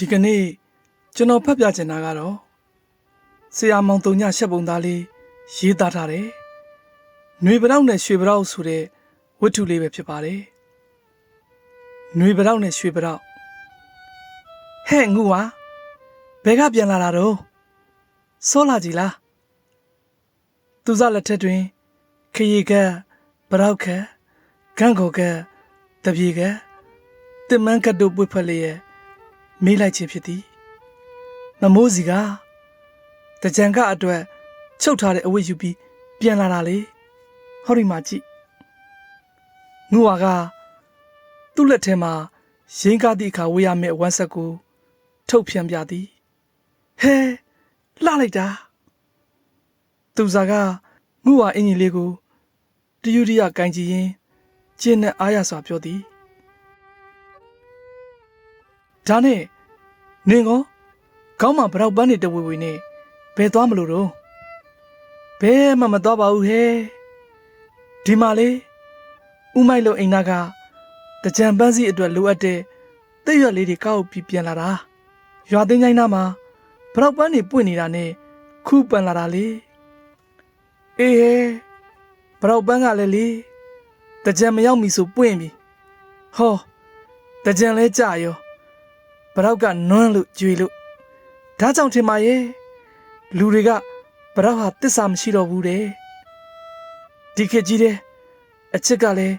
ဒီကနေ့ကျွန်တော်ဖတ်ပြချင်တာကတော့ဆရာမောင်တုံညရှက်ပုံသားလေးရေးသားထားတယ်။ຫນွေပရောက်နဲ့ရွှေပရောက်ဆိုတဲ့ဝတ္ထုလေးပဲဖြစ်ပါတယ်။ຫນွေပရောက်နဲ့ရွှေပရောက်ဟဲ့ငူဝါဘယ်ကပြန်လာတာတော့စောလာကြီးလားသူစားလက်ထက်တွင်ခရီကပရောက်ခဂန့်ကိုကတပြေကတင်မန်းကတ်တို့ပွေဖက်လျက် မေးလိုက်ခြင်းဖြစ်သည်မမိုးစီကတကြံကအတွက်ချုပ်ထားတဲ့အဝတ်ယူပြီးပြန်လာတာလေဟောဒီမှာကြည့်ငူဝါကသူ့လက်ထဲမှာရင်းကားသည့်အခါဝေးရမယ့်ဝမ်းဆက်ကိုထုတ်ပြန်ပြသည်ဟဲလှလိုက်တာသူစားကငူဝါအင်ကြီးလေးကိုတယူရိယကင်ကြည့်ရင်ကျင်းနဲ့အားရစွာပြောသည် ဒါနဲ့နင်ကောခေါင်းမှာဗရောက်ပန်းနေတဝေဝေနဲ့ဘယ်သွားမလို့တော့ဘယ်မှမသွားပါဘူးဟဲ့ဒီမှာလေဥမိုက်လိုအိမ်နာကတကြံပန်းစီအတွက်လိုအပ်တဲ့တဲ့ရွက်လေးတွေကောက်ပြီးပြန်လာတာရွာသိန်းချိုင်းနာမှာဗရောက်ပန်းနေပွင့်နေတာနဲ့ခုပန်လာတာလေအေးဟဲ့ဗရောက်ပန်းကလည်းလေတကြံမရောက်မီဆိုပွင့်ပြီဟောတကြံလဲကြရော ဗရောက်ကနွမ်းလို့ကြွေလို့ဒါကြောင့်ထင်ပါရဲ့လူတွေကဗရောက်ဟာတစ္ဆာမရှိတော့ဘူးတဲ့ဒီခေတ်ကြီးတဲ့အချစ်ကလည်း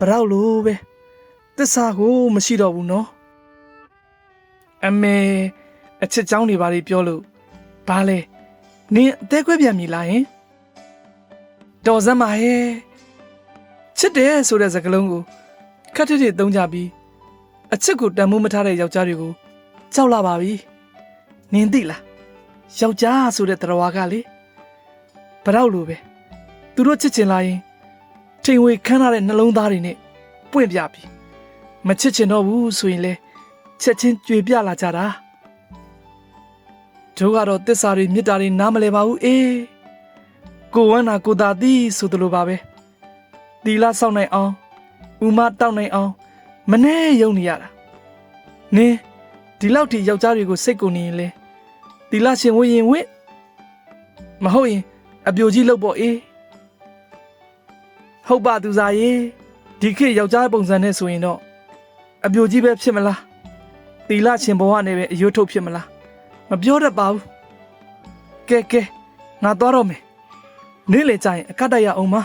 ဗရောက်လိုပဲတစ္ဆာကိုမရှိတော့ဘူးနော်အမေအချစ်เจ้าတွေဘာတွေပြောလို့ဘာလဲနင်အသေးခွဲပြန်ပြီလားဟင်တော်စမ်းပါရဲ့ချစ်တယ်ဆိုတဲ့စကားလုံးကိုခက်ထစ်ထစ်သုံးကြပြီး အချစ်ကိုတန်မိုးမထားတဲ့ယောက်ျားတွေကိုကြောက်လာပါပြီနင်သိလားယောက်ျားဆိုတဲ့တရားကလေဘရောက်လိုပဲသူတို့ချစ်ချင်လာရင်ထိန်ဝေခမ်းထားတဲ့နှလုံးသားတွေနဲ့ပွင့်ပြပြီမချစ်ချင်တော့ဘူးဆိုရင်လေချက်ချင်းကြွေပြလာကြတာတို့ကတော့တစ္ဆာတွေမေတ္တာတွေနားမလဲပါဘူးအေးကိုဝမ်းနာကိုသာသည်ဆိုသလိုပါပဲတီလာဆောက်နိုင်အောင်ဥမတောက်နိုင်အောင် မနှဲယုံနေရတာနင်းဒီလောက်ထိယောက်ျားတွေကိုစိတ်ကိုနေရင်လေတီလာရှင်ဝင်ရင်ဝင်မဟုတ်ရင်အပြိုကြီးလောက်ပေါ့အေးဟုတ်ပါသူစားရေဒီခေတ်ယောက်ျားပုံစံနဲ့ဆိုရင်တော့အပြိုကြီးပဲဖြစ်မလားတီလာရှင်ဘဝနဲ့ပဲအယွတ်ထုတ်ဖြစ်မလားမပြောတတ်ပါဘူးကဲကဲငါသွားတော့မယ်နေ့လေကြရင်အခက်တိုက်ရအောင်ပါ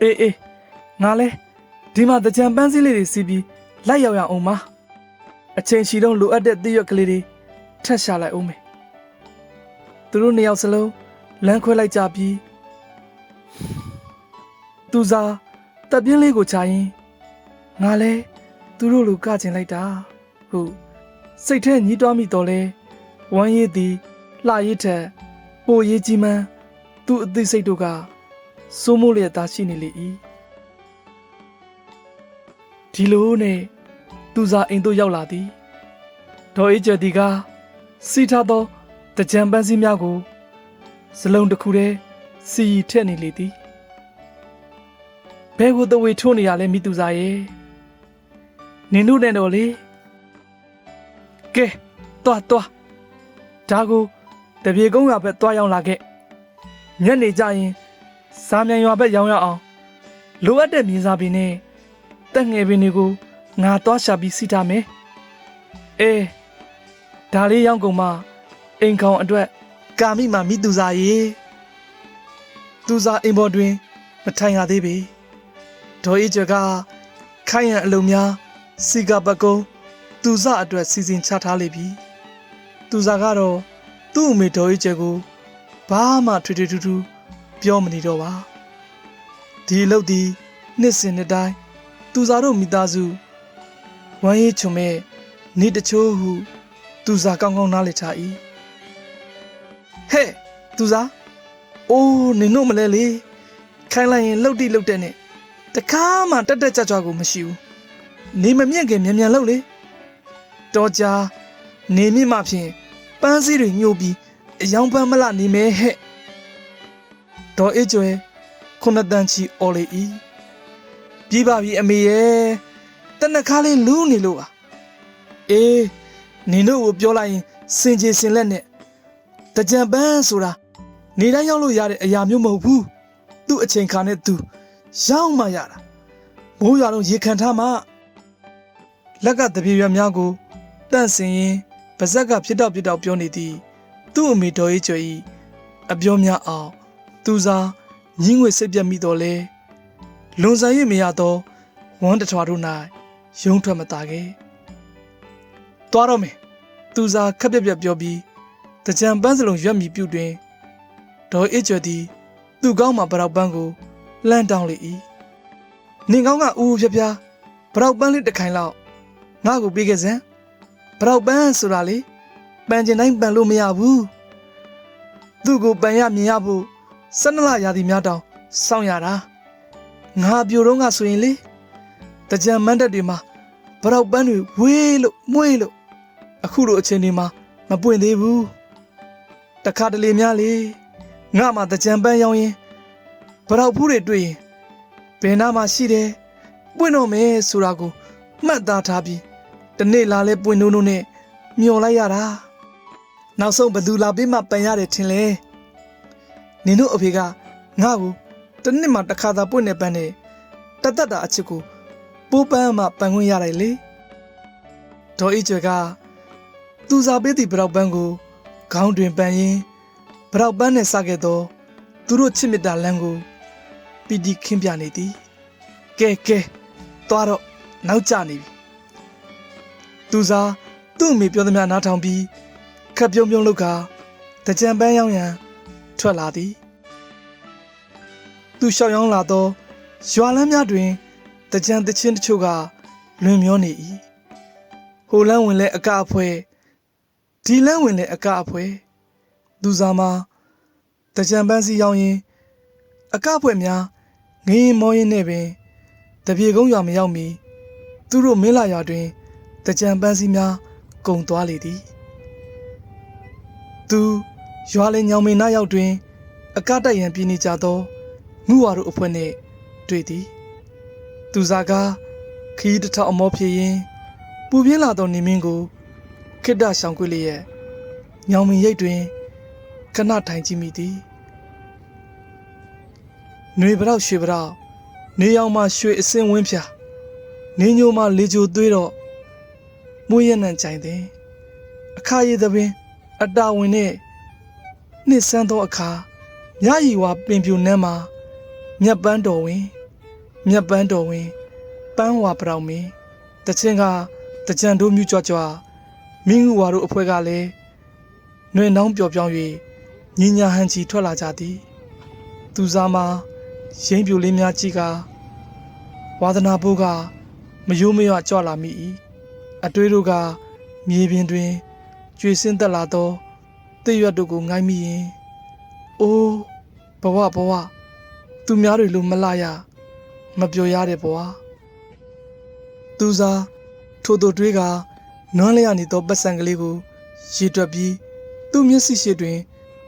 အေးအေးငါလဲ ဒီမှာတကြံပန်းစည်းလေးတွေစီးပြီးလိုက်ရောက်ရအောင်ပါအချိန်ရှိတော့လိုအပ်တဲ့သည့်ရွက်ကလေးတွေထက်ရှာလိုက်အောင်မယ်သူတို့နှစ်ယောက်စလုံးလမ်းခွဲလိုက်ကြပြီးသူစားတပ်ပြင်းလေးကိုချရင်ငါလဲသူတို့လိုကကျင်လိုက်တာဟုတ်စိတ်ထဲညှိတွားမိတော့လဲဝမ်းရည်သည်လှရည်ထက်ပိုရေးကြီးမှန်းသူ့အသိစိတ်တို့ကစိုးမိုးလျက်သားရှိနေလေ၏ ဒီလိုနဲ့သူစားအိမ်သို့ရောက်လာသည်ဒေါ်အေးကျတီကစီထားသောတကြံပန်းစည်းများကိုစလုံးတစ်ခုတည်းစီထက်နေလေသည်ဘဲကိုတဝေထိုးနေရလဲမိသူစားရဲ့နင်တို့နဲ့တော့လေကဲတွားတွားဒါကိုတပြေကုန်းရွာဘက်တွားရောက်လာခဲ့ညနေကျရင်စာမြန်ရွာဘက်ရောက်ရအောင်လိုအပ်တဲ့မြေစာပင်နဲ့ တက်ငယ်ပင်တွေကိုငါတွားရှာပြီးစီထားမယ်အေးဒါလေးရောက်ကုန်မှအိမ်ကောင်အတွက် ကာမိမာမိသူစားရေသူစားအိမ်ပေါ်တွင် မထိုင်ရသေးပေဒေါ်အေးကျော်ကခိုင်ရန်အလုံးများစီကပကုံးသူစားအတွက်စီစဉ်ချထားလိမ့်ပြီသူစားကတော့သူ့အမေဒေါ်အေးကျော်ကိုဘာမှထွေထွေထူးထူးပြောမနေတော့ပါဒီအလုပ်ဒီနှစ်စဉ်နှစ်တိုင်း သူစားတို့မိသားစုဝမ်းရေးချုံမဲ့နေတချို့ဟု သူစားကောင်းကောင်းနားလည်ထား၏ဟဲ့သူစားအိုးနင်တို့မလဲလေခိုင်းလိုက်ရင်လှုပ်တိလှုပ်တဲ့နဲ့တခါမှတက်တက်ကြွကြွကိုမရှိဘူးနေမမြင့်ခင်မြန်မြန်လှုပ်လေတော်ကြာနေမြင့်မှဖြင့်ပန်းစည်းတွေညှို့ပြီးအယောင်ပန်းမလနေမဲဟဲ့ဒေါ်အေးကျွဲခုနှစ်တန်းချီအော်လေဤ ပြေးပါပြီအမေရဲ့တနခါလေးလူးနေလို့ပါအေးနင်တို့ကိုပြောလိုက်ရင်စင်ကြေစင်လက်နဲ့တကြံပန်းဆိုတာနေတိုင်းရောက်လို့ရတဲ့အရာမျိုးမဟုတ်ဘူးသူ့အချိန်ခါနဲ့သူရောက်မှရတာမိုးရွာတော့ရေခံထားမှလက်ကတပြေရွက်များကိုတန့်စင်ရင်ပါဇက်ကဖြစ်တော့ဖြစ်တော့ပြောနေသည်သူ့အမေတော်ရေးကျွေဤအပြောများအောင်သူစားညင်းငွေစိတ်ပြတ်မိတော့လဲ လွန်ဆန်ရမရတော့ဝမ်းတထွားတို့၌ရုံးထွက်မတာခဲ့သွားတော့မယ်သူစားခက်ပြက်ပြက်ပြောပြီးတကြံပန်းစလုံးရွက်မီပြုတ်တွင်ဒေါ်အေးကျွယ်သည်သူ့ကောင်းမှပရောက်ပန်းကိုလှမ်းတောင်းလေ၏နင်ကောင်းကဦးဦးဖြပြပရောက်ပန်းလေးတစ်ခိုင်လောက်ငါ့ကိုပေးခဲ့စမ်းပရောက်ပန်းဆိုတာလေပန်ကျင်တိုင်းပန်လို့မရဘူးသူ့ကိုပန်ရမြင်ရဖို့စနလရာသီများတောင်စောင့်ရတာ ငါပြိုတော့ကဆိုရင်လေတကြံမန်းတက်တွေမှာပရောက်ပန်းတွေဝေးလို့မွေးလို့အခုလိုအချိန်ဒီမှာမပွင့်သေးဘူးတခါတလေများလေငါမှတကြံပန်းရောင်းရင်ပရောက်ဖူးတွေတွေ့ရင်ဘယ်နာမှရှိတယ်ပွင့်တော့မယ်ဆိုတာကိုမှတ်သားထားပြီးတနေ့လာလဲပွင့်နိုးနိုးနဲ့မျောလိုက်ရတာနောက်ဆုံးဘယ်သူလာပြီးမှပန်ရတယ်ထင်လဲနင်တို့အဖေကငါ့ကို တစ်နှစ်မှတစ်ခါသာပွင့်နေပန်းနေတတ်တတ်တာအချစ်ကိုပိုးပန်းမှပန်ခွင့်ရတယ်လေဒေါ်အေးကျွဲကသူစားပေးသည့်ပရောက်ပန်းကိုခေါင်းတွင်ပန်ရင်းပရောက်ပန်းနဲ့စခဲ့သောသူတို့ချစ်မြတ်တာလမ်းကိုပီတီခင်းပြနေသည်ကဲကဲသွားတော့နောက်ကျနေပြီသူစားသူ့အမေပြောသမျှနားထောင်ပြီးခပ်ပြုံးပြုံးလောက်ကတကြံပန်းရောက်ရန်ထွက်လာသည် သူလျှောက်ရောင်းလာသောရွာလမ်းများတွင်တကြံတချင်းတချို့ကလွင်မျောနေ၏ဟိုလန်းဝင်လဲအကအဖွဲဒီလန်းဝင်လဲအကအဖွဲသူစားမှာတကြံပန်းစီရောက်ရင်အကဖွဲများငင်းရင်မောရင်းနဲ့ပင်တပြေကုန်းရွာမရောက်မီသူတို့မင်းလာရွာတွင်တကြံပန်းစီများကုံသွားလေသည်သူရွာလေညောင်မင်းနာရောက်တွင် အကတိုက်ရန်ပြည်နေကြသော ငူဝါတို့အဖွဲ့နှင့်တွေ့သည်သူစားကားခီးတစ်ထောက်အမောဖြစ်ရင်းပူပြင်းလာသောနေမင်းကိုခိတ္တဆောင်ကွေလျက်ညောင်မင်းရိတ်တွင်ခဏထိုင်ကြည့်မိသည်ຫນွေပြောက်ရွှေပြောက်နေရောင်မှရွှေအစင်းဝင်းဖြာနေညိုမှလေကြိုသွေးတော့မွေးရနံကြိုင်သည်အခါရည်သပင် အတာဝင်နဲ့နှစ်ဆန်းသောအခါမြရီဝါပင်ပြူနန်းမှာ မြက်ပန်းတော်ဝင်မြက်ပန်းတော်ဝင်ပန်းဝါပြောင်မင်းတချင်းကတကြံတို့မြူကြွကြွမင်းငူဝါတို့အဖွဲ့ကလည်းနှွေနှောင်းပျော်ပြောင်း၍ညီညာဟန်ချီထွက်လာကြသည် သူစားမှာရင်းပြူလေးများကြီးကဝါသနာဘိုးကမယိုးမရကြွလာမိ၏အတွေးတို့ကမြေပြင်တွင်ကျွေစင်းသက်လာသောတည့်ရွက်တို့ကိုငိုင်းမိရင်အိုးဘဝဘဝ သူများတွေလိုမလာရမပြောရတဲ့ဘဝသူစားထို့သူတွေးကနွမ်းလျက်နေသောပတ်စံကလေးကိုရေတွက်ပြီးသူ့မျက်စိရှိတွင်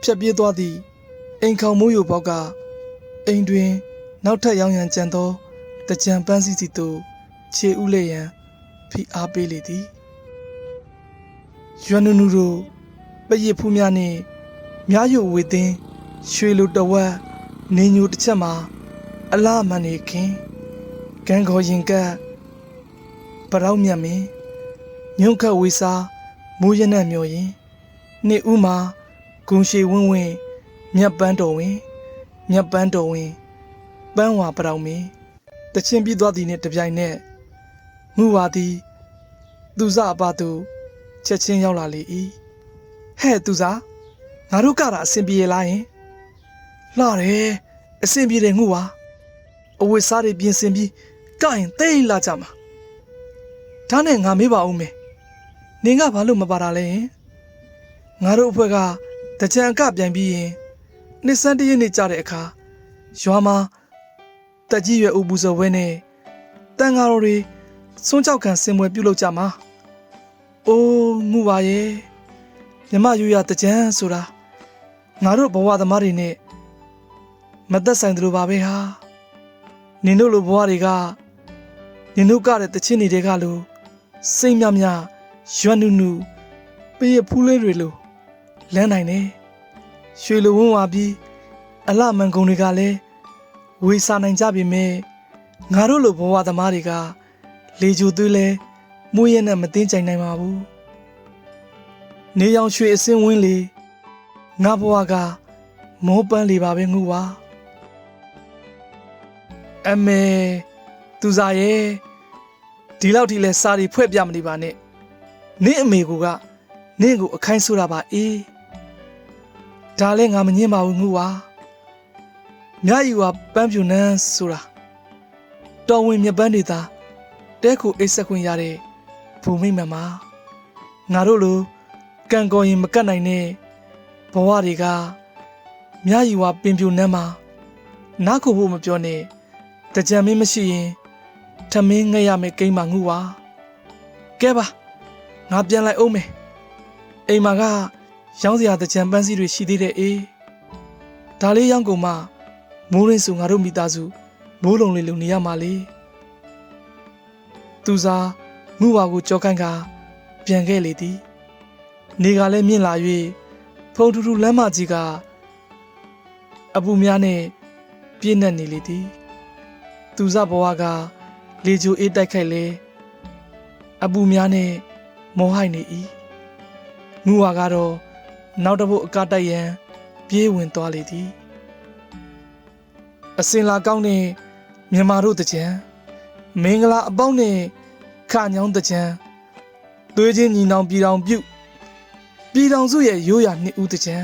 ဖြတ်ပြေးသွားသည့်အိမ်ခေါင်မိုးရုပ်ပေါက်ကအိမ်တွင် နောက်ထပ်ရောင်ရန်ကြံသောတကြံပန်းစည်းစီသို့ခြေဥလျက်ရန်ဖိအားပေးလေသည်ရွမ်နုနုတို့ပရစ်ဖူးများနှင့်မြားရုပ်ဝေသင်းရွှေလိုတဝက် နေညိုတစ်ချက်မှာအလားမှန်နေခင်ကံခေါ်ရင်ကပ်ပရောက်မြတ်မင်းညုံခတ်ဝေစာမိုးရနံ့မျောရင်နှစ်ဦးမှာဂုံရှိဝင်းဝင်းမြတ်ပန်းတော်ဝင်မြတ်ပန်းတော်ဝင်ပန်းဝါပရောက်မင်းတချင်းပြီးသွားသည်နှင့်တပြိုင်နက်ငူဝါသည်သူစအပသူချက်ချင်းရောက်လာလေ၏ဟဲ့သူစားငါတို့ကတာအဆင်ပြေလားယင် လှတယ်အဆင်ပြေတယ်ငူဝါအဝတ်စားတွေပြင်ဆင်ပြီးကရင်သိလာကြမှာဒါနဲ့ငါမေးပါဦးမယ်နင်ကဘာလို့မပါတာလဲယင်ငါတို့အဖွဲ့ကတကြံကပြန်ပြီးရင်နှစ်စန်းတရစ်နေကြတဲ့အခါရွာမှာတက်ကြီးရွယ်ဦးပူဇော်ဝဲနဲ့တန်ဃာတော်တွေစွန်းချောက်ခံစင်ပွဲပြုလုပ်ကြမှာ။အိုးငူပါရဲ့မြမယူရတကြံဆိုတာငါတို့ဘဝသမားတွေနဲ့ မသက်ဆိုင်တယ်လို့ပါပဲဟာ။နင်တို့လိုဘဝတွေကနင်တို့ကတဲ့တချင်းတွေကလို့စိတ်မြမြရွမ်နူနူပေးရဖူးလေးတွေလိုလန်းနိုင်တယ်ရွှေလိုဝန်းဝါပြီးအလှမန်ကုန်တွေကလည်းဝေစာနိုင်ကြပြီမဲ့ငါတို့လိုဘဝသမားတွေကလေကြိုသွေးလဲမှုရဲနဲ့မသိကြိုင်နိုင်ပါဘူးနေရောင်ရွှေအစင်းဝင်းလေငါဘဝကမောပန်းလေပါပဲငူပါ အမေသူစားရဲ့ဒီလောက်ထိလဲစာရီဖွဲ့ပြမနေပါနဲ့နင့်အမေကနင့်ကိုအခိုင်းဆိုတာပါအေးဒါလဲငါမငင်းပါဘူးငူပါမြယူကပန်းပြူနန်းဆိုတာတော်ဝင်မြပန်းနေတာတဲခုအိတ်ဆက်ခွင့်ရတဲ့ဘူမိမန်မှာငါတို့လိုကံကော်ရင်မကတ်နိုင်တဲ့ဘဝတွေကမြယူကပင်ပြူနန်းမှာနားခုဖို့မပြောနဲ့ တကြံမင်းမရှိရင်ထမင်းငဲ့ရမယ်ကိန်းမှာငူပါကဲပါငါပြန်လိုက်အောင်မယ်အိမ်မှာကရောင်းစရာတကြံပန်းစည်းတွေရှိသေးတဲ့အေးဒါလေးရောင်းကုန်မှမိုးရင်းစုငါတို့မိသားစုမိုးလုံးလေးလုံနေရမှာလေသူစားငူပါကိုကြောကိုင်းကပြန်ခဲ့လေသည်နေကလည်းမြင့်လာ၍ဖုံထူထူလမ်းမကြီးကအပူများနဲ့ပြည့်နှက်နေလေသည် သူစားဘဝကလေဂျူအေးတိုက်ခိုက်လေအပူများနဲ့မောဟိုက်နေ၏ငူဝါကတော့နောက်တစ်ပုတ်အကတိုက်ရန်ပြေးဝင်သွားလေသည်အစင်လာကောင်းတဲ့မြန်မာတို့တကြံမင်္ဂလာအပေါင်းနဲ့ခညောင်းတကြံသွေးချင်းညီနောင်ပြည်တော်ပြုပြည်တော်စုရဲ့ရိုးရာနှစ်ဦးတကြံ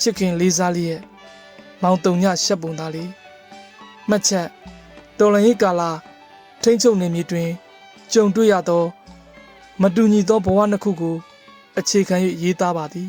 ချစ်ခင်လေးစားလေးရဲ့မောင်တုံညရှက်ပုံသားလေး မှတ်ချက်တော်လန်ရေးကာလာထိမ့်ချုပ်နေမြေတွင် ကြုံတွေ့ရသော မတူညီသောဘဝနှစ်ခုကို အခြေခံ၍ရေးသားပါသည်